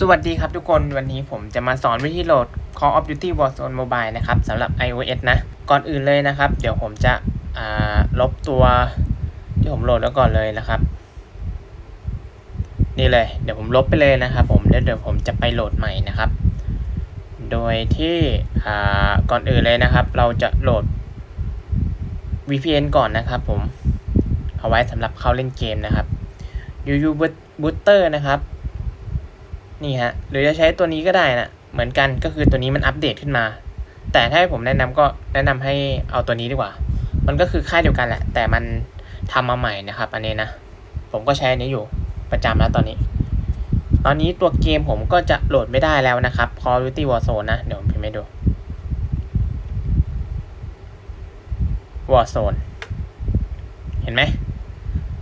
สวัสดีครับทุกคนวันนี้ผมจะมาสอนวิธีโหลด Call of Duty Warzone Mobile นะครับสำหรับ iOS นะ ก่อนอื่นเลยนะครับ เดี๋ยวผมจะลบตัวที่ผมโหลดแล้วก่อนเลยนะครับ นี่เลย เดี๋ยวผมลบไปเลยนะครับ ผมแล้วเดี๋ยวผมจะไปโหลดใหม่นะครับ โดยที่ก่อนอื่นเลยนะครับ เราจะโหลด VPN ก่อนนะครับ ผมเอาไว้สำหรับเข้าเล่นเกมนะครับ UU Booster นะครับ นี่ฮะหรือจะใช้ตัวนี้ก็ได้นะเหมือนกันก็คือตัวนี้มันอัปเดตขึ้นมา แต่ถ้าให้ผมแนะนำก็แนะนำให้เอาตัวนี้ดีกว่า มันก็คือค่ายเดียวกันแหละ แต่มันทำมาใหม่นะครับ อันนี้นะ ผมก็ใช้อันนี้อยู่ประจำแล้วตอนนี้ ตอนนี้ตัวเกมผมก็จะโหลดไม่ได้แล้วนะครับ Call of Duty Warzone นะเดี๋ยวผมพิมพ์ให้ดู Warzone เห็นไหม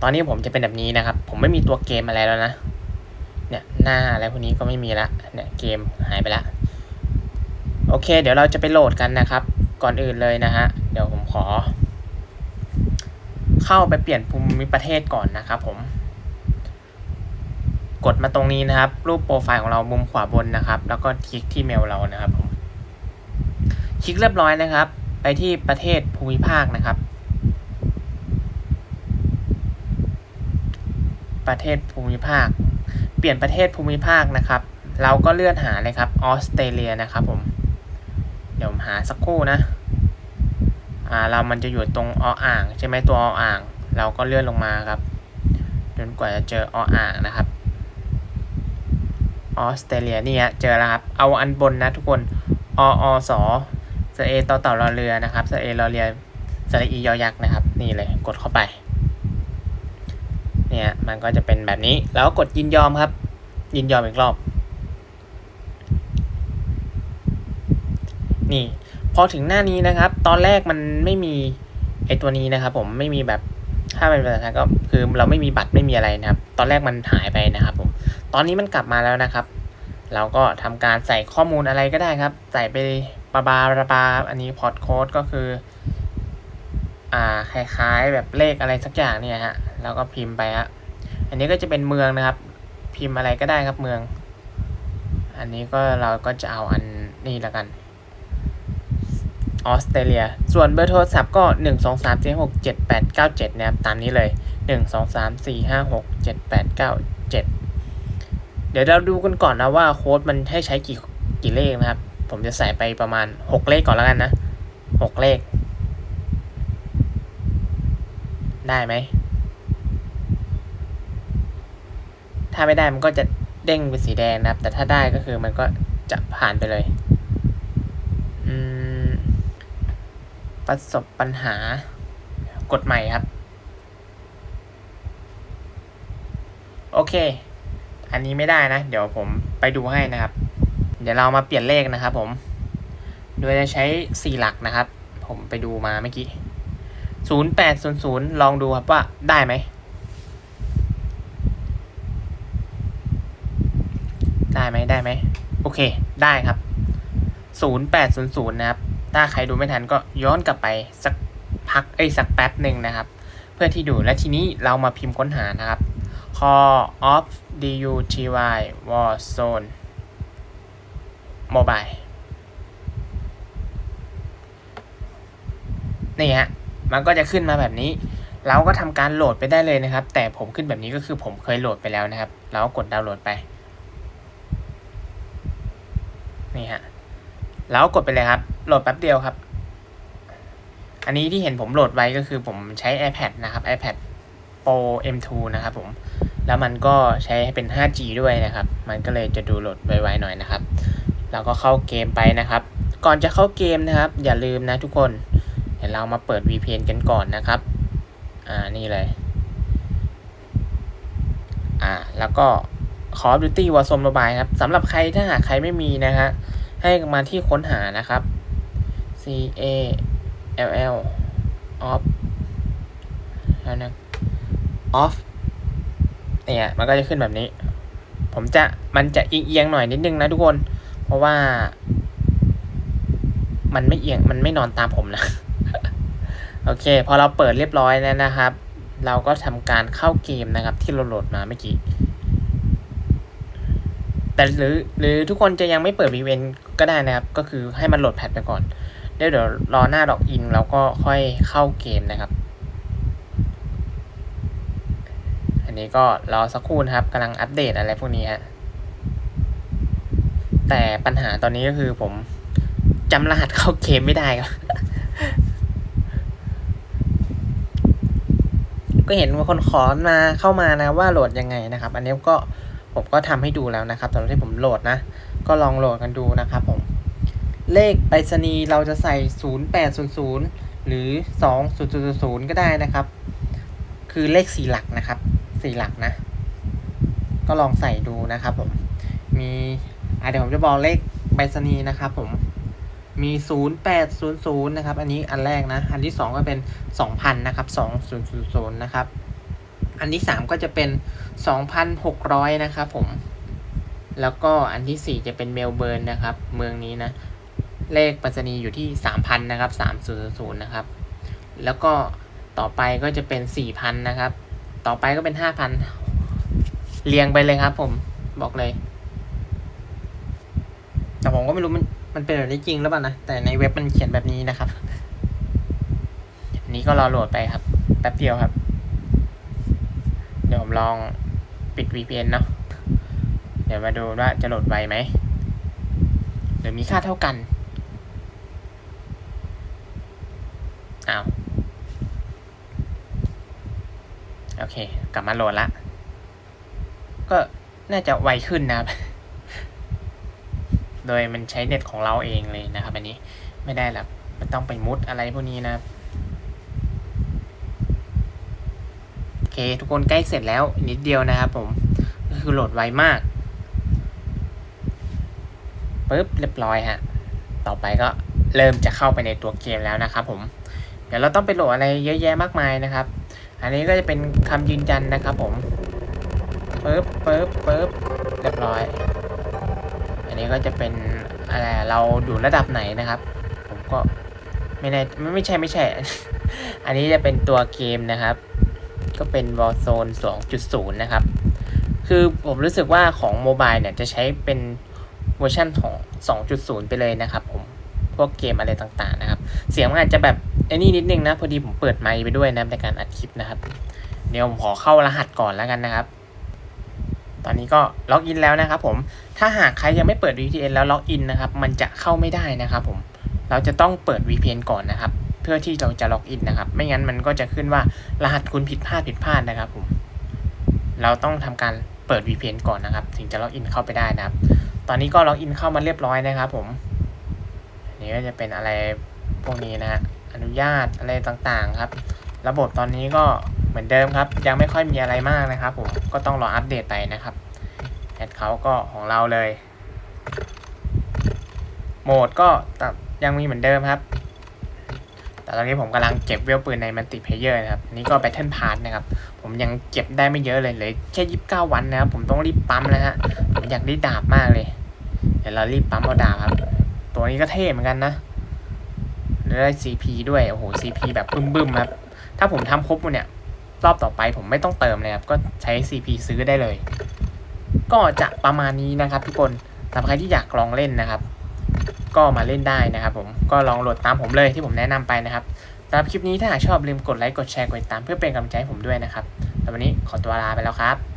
ตอนนี้ผมจะเป็นแบบนี้นะครับ ผมไม่มีตัวเกมอะไรแล้วนะ หน้าอะไรพวกนี้ก็ไม่มีละเนี่ยเกมหายไปละโอเค เดี๋ยวเราจะไปโหลดกันนะครับ ก่อนอื่นเลยนะฮะ เดี๋ยวผมขอ เข้าไปเปลี่ยนภูมิประเทศก่อนนะครับผม กดมาตรงนี้นะครับ รูปโปรไฟล์ของเรามุมขวาบนนะครับ แล้วก็คลิกที่เมลเรานะครับผมคลิกเรียบร้อยนะครับ ไปที่ประเทศภูมิภาคนะครับ ประเทศภูมิภาค ลี่ยนประเทศภูมิภาคนะครับ เราก็เลื่อนหาเลยครับออสเตรเลียนะครับผม เดี๋ยวผมหาสักครู่นะ อ่าเรามันจะอยู่ตรงออ่างใช่ไหมตัวออ่าง เราก็เลื่อนลงมาครับ จนกว่าจะเจอออ่างนะครับออสเตรเลียนี่ฮะเจอแล้วครับ เอาอันบนนะทุกคนอออสอสเอต่อเต่ารอเรือนะครับสเอรอเรือสระอียอยักษ์นะครับ นี่เลยกดเข้าไป เนี่ยมันก็จะเป็นแบบนี้แล้วกดยินยอมครับ ยินยอมอีกรอบ นี่พอถึงหน้านี้นะครับ ตอนแรกมันไม่มีไอตัวนี้นะครับ ผมไม่มีแบบถ้าเป็นภาษาไทยก็คือเราไม่มีบัตรไม่มีอะไรนะครับ ตอนแรกมันหายไปนะครับ ผม ตอนนี้มันกลับมาแล้วนะครับ เราก็ทำการใส่ข้อมูลอะไรก็ได้ครับ ใส่ไปปาบาปาบาอันนี้พอร์ตโค้ดก็คือ อ่าคล้ายๆแบบเลขอะไรสักอย่างเนี่ยฮะ แล้วก็พิมพ์ไปฮะอันนี้ก็จะเป็นเมืองนะครับ พิมพ์อะไรก็ได้ครับเมือง อันนี้ก็เราก็จะเอาอันนี้ล้วกันออสเตรเลีย ส่วนเบอร์โทรศัพท์ก็ 1 2 3 4 6 7 8 9 7นะครับตามนี้เลย 1 2 3 4 5 6 7 8 9 7 เดี๋ยวเราดูกันก่อนนะว่าโค้ดมันให้ใช้กี่กี่เลขนะครับ ผมจะใส่ไปประมาณ 6 เลขก่อนแล้วกันนะ 6 เลข ได้ไหม ถ้าไม่ได้มันก็จะเด้งเป็นสีแดงนะครับ แต่ถ้าได้ก็คือมันก็จะผ่านไปเลย ประสบปัญหากดใหม่ครับ โอเค อันนี้ไม่ได้นะ เดี๋ยวผมไปดูให้นะครับ เดี๋ยวเรามาเปลี่ยนเลขนะครับผม โดยจะใช้สี่หลักนะครับ ผมไปดูมาเมื่อกี้ศูนย์แปดศูนย์ศูนย์ลองดูครับว่าได้ไหม ได้ไหมโอเค ได้ครับศูนย์แปดศูนย์ศูนย์นะครับ ถ้าใครดูไม่ทันก็ย้อนกลับไปสักพักเอ้ยสักแป๊บหนึ่งนะครับ เพื่อที่ดูและทีนี้เรามาพิมพ์ค้นหานะครับ Call of Duty Warzone Mobile นี่ฮะ มันก็จะขึ้นมาแบบนี้ เราก็ทำการโหลดไปได้เลยนะครับ แต่ผมขึ้นแบบนี้ก็คือผมเคยโหลดไปแล้วนะครับ เราก็กดดาวน์โหลดไป นี่ฮะแล้วกดไปเลยครับ โหลดแป๊บเดียวครับ อันนี้ที่เห็นผมโหลดไว้ก็คือผมใช้ iPad นะครับ iPad Pro M2 นะครับผม แล้วมันก็ใช้เป็น 5G ด้วยนะครับ มันก็เลยจะดูโหลดไวๆหน่อยนะครับ เราก็เข้าเกมไปนะครับ ก่อนจะเข้าเกมนะครับ อย่าลืมนะทุกคน เดี๋ยวเรามาเปิด VPN กันก่อนนะครับ อ่า นี่เลย อ่า แล้วก็ Call of Duty Warzone Mobile ครับสำหรับใครถ้าหากใครไม่มีนะฮะ ให้มาที่ค้นหานะครับ C A L L off แล้วนะ off เนี่ยมันก็จะขึ้นแบบนี้ ผมจะมันจะเอียงหน่อยนิดนึงนะทุกคน เพราะว่า มันไม่เอียงมันไม่นอนตามผมนะ โอเค พอเราเปิดเรียบร้อยแล้วนะครับ เราก็ทำการเข้าเกมนะครับ ที่เราโหลดมาเมื่อกี้ แต่หรือหรือทุกคนจะยังไม่เปิด VPN ก็ได้นะครับ ก็คือให้มันโหลดแพทไปก่อนเดี๋ยวเดี๋ยวรอหน้าล็อกอินแล้วก็ค่อยเข้าเกมนะครับ อันนี้ก็รอสักครู่นะครับกำลังอัปเดตอะไรพวกนี้ฮะแต่ปัญหาตอนนี้ก็คือผมจำรหัสเข้าเกมไม่ได้ครับก็เห็นว่าคนขอมาเข้ามานะว่าโหลดยังไงนะครับ อันนี้ก็ ผมก็ทำให้ดูแล้วนะครับตอนที่ผมโหลดนะ ก็ลองโหลดกันดูนะครับผม เลขไปรษณีย์เราจะใส่ 0800 หรือ 2000 ก็ได้นะครับ คือเลขสี่หลักนะครับสี่หลักนะ ก็ลองใส่ดูนะครับผม มีอะเดี๋ยวผมจะบอกเลขไปรษณีย์นะครับผมมี 0800 นะครับ อันนี้อันแรกนะ อันที่ 2 ก็เป็น 2,000 นะครับ 2000 นะครับ อันที่3ก็จะเป็น2,600นะครับผม แล้วก็อันที่4จะเป็นเมลเบิร์นนะครับ เมืองนี้นะ เลขไปรษณีย์อยู่ที่3,000นนะครับ300นย์นย์นะครับ แล้วก็ต่อไปก็จะเป็น4,000นนะครับ ต่อไปก็เป็น5,000เรียงไปเลยครับผมบอกเลย แต่ผมก็ไม่รู้มันมันเป็นแบบนี้จริงหรือเปล่านะ แต่ในเว็บมันเขียนแบบนี้นะครับ อันนี้ก็รอโหลดไปครับ แป๊บเดียวครับ เดี๋ยวผมลองปิด VPN เนาะ เดี๋ยวมาดูว่าจะโหลดไวไหมหรือมีค่าเท่ากัน อ้าว โอเค กลับมาโหลดละ ก็น่าจะไวขึ้นนะครับ โดยมันใช้เน็ตของเราเองเลยนะครับ อันนี้ไม่ได้แบบไม่ต้องไปมุดอะไรพวกนี้นะครับ โอ เคทุกคนใกล้เสร็จแล้วนิดเดียวนะครับผมก็คือโหลดไวมากปุ๊บเรียบร้อยฮะต่อไปก็เริ่มจะเข้าไปในตัวเกมแล้วนะครับผมเดี๋ยวเราต้องไปโหลดอะไรเยอะแยะมากมายนะครับ อันนี้ก็จะเป็นคำยืนยันนะครับผมปึ๊บปึ๊บปึ๊บเรียบร้อย อันนี้ก็จะเป็นอะไรเราอยู่ระดับไหนนะครับ ผมก็ไม่แน่ไม่ไม่ใช่ไม่ใช่ อันนี้จะเป็นตัวเกมนะครับ ก็เป็น Warzone 2.0 นะครับ คือผมรู้สึกว่าของโมบายเนี่ยจะใช้เป็นเวอร์ชันของ 2.0 ไปเลยนะครับผม พวกเกมอะไรต่างๆนะครับ เสียงมันอาจจะแบบไอ้นี่นิดนึงนะ พอดีผมเปิดไมค์ไปด้วยนะในการอัดคลิปนะครับ เดี๋ยวผมขอเข้ารหัสก่อนแล้วกันนะครับ ตอนนี้ก็ล็อกอินแล้วนะครับผม ถ้าหากใครยังไม่เปิด VPN แล้วล็อกอินนะครับ มันจะเข้าไม่ได้นะครับผม เราจะต้องเปิด VPN ก่อนนะครับ เพื่อที่เราจะล็อกอินนะครับ ไม่งั้นมันก็จะขึ้นว่ารหัสคุณผิดพลาดผิดพลาดนะครับผม เราต้องทำการเปิด VPN ก่อนนะครับ ถึงจะล็อกอินเข้าไปได้นะครับ ตอนนี้ก็ล็อกอินเข้ามาเรียบร้อยนะครับ ผมนนี้ก็จะเป็นอะไรพวกนี้นะฮะ อนุญาตอะไรต่างๆครับ ระบบตอนนี้ก็เหมือนเดิมครับ ยังไม่ค่อยมีอะไรมากนะครับ ผม ก็ต้องรออัปเดตไปนะครับ แอดเขาก็ของเราเลย โหมดก็ยังมีเหมือนเดิมครับ แต่ตอนนี้ผมกำลังเก็บเวลปืนในมัลติเพเยอร์นะครับ อันนี้ก็แบทเทิลพาร์นะครับ ผมยังเก็บได้ไม่เยอะเลยเหลยแค่ยี่สิบเก้าวันนะครับ ผมต้องรีบปั๊มนะฮะ ผมอยากได้ดาบมากเลย เดี๋ยวเรารีบปั๊มเอาดาบครับ ตัวนี้ก็เท่เหมือนกันนะแล้วได้ CP ด้วย โอ้โห CP แบบบึ้มๆครับ ถ้าผมทำครบหมดเนี่ย รอบต่อไปผมไม่ต้องเติมเลยครับ ก็ใช้ CP ซื้อได้เลย ก็จะประมาณนี้นะครับ ทุกคนสำหรับใครที่อยากลองเล่นนะครับ ก็มาเล่นได้นะครับผมก็ลองโหลดตามผมเลยที่ผมแนะนำไปนะครับสำหรับคลิปนี้ถ้าหากชอบลืมกดไลค์กดแชร์กดติดตามเพื่อเป็นกำลังใจให้ผมด้วยนะครับแต่วันนี้ขอตัวลาไปแล้วครับ